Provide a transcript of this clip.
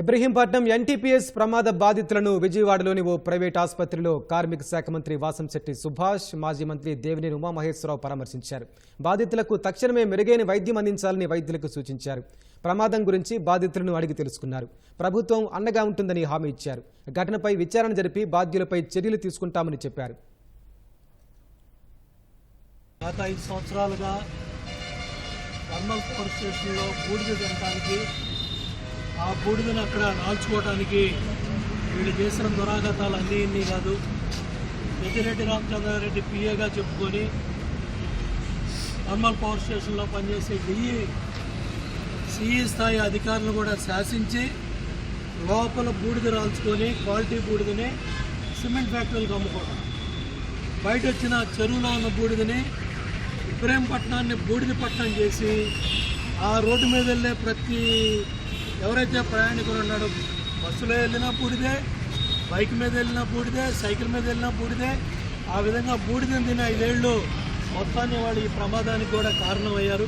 Ibrahimpatnam NTPS ప్రమాద బాధితులను విజయవాడలోని ఓ ప్రైవేట్ ఆసుపత్రిలో కార్మిక శాఖ మంత్రి వాసంశెట్టి సుభాష్ మాజీ మంత్రి దేవినేని ఉమామహేశ్వరరావు పరామర్శించారు. బాధితులకు తక్షణమే మెరుగైన వైద్యం అందించాలని వైద్యులకు సూచించారు. ప్రమాదం గురించి బాధితులను అడిగి తెలుసుకున్నారు. ప్రభుత్వం అండగా ఉంటుందని హామీ ఇచ్చారు. ఘటనపై విచారణ జరిపి బాధ్యులపై చర్యలు తీసుకుంటామని చెప్పారు. గత ఐదు సంవత్సరాలుగా థర్మల్ పవర్ స్టేషన్లో బూడిద జరగడానికి బూడిదని అక్కడ నాల్చుకోవడానికి వీళ్ళు చేసిన దురాగతాలు అన్నీ ఇన్ని కాదు. పెద్దిరెడ్డి రామచంద్రారెడ్డి పిఏగా చెప్పుకొని థర్మల్ పవర్ స్టేషన్లో పనిచేసే డిఈ సిఈ స్థాయి అధికారులు కూడా శాసించి లోపల బూడిద రాల్చుకొని క్వాలిటీ బూడిదని సిమెంట్ ఫ్యాక్టరీలకు అమ్ముకోవడం బయట వచ్చిన చెరువులో ఉన్న బూడిదని ఇబ్రహీంపట్నాన్ని బూడిద పట్టణం చేసి ఆ రోడ్డు మీద వెళ్ళే ప్రతి ఎవరైతే ప్రయాణికులు ఉన్నాడో బస్సులో వెళ్ళినా బూడిదే బైక్ మీద వెళ్ళినా బూడిదే సైకిల్ మీద వెళ్ళినా బూడిదే ఆ విధంగా బూడిదని తిన ఐదేళ్ళు మొత్తాన్ని వాళ్ళు ఈ ప్రమాదానికి కూడా కారణమయ్యారు.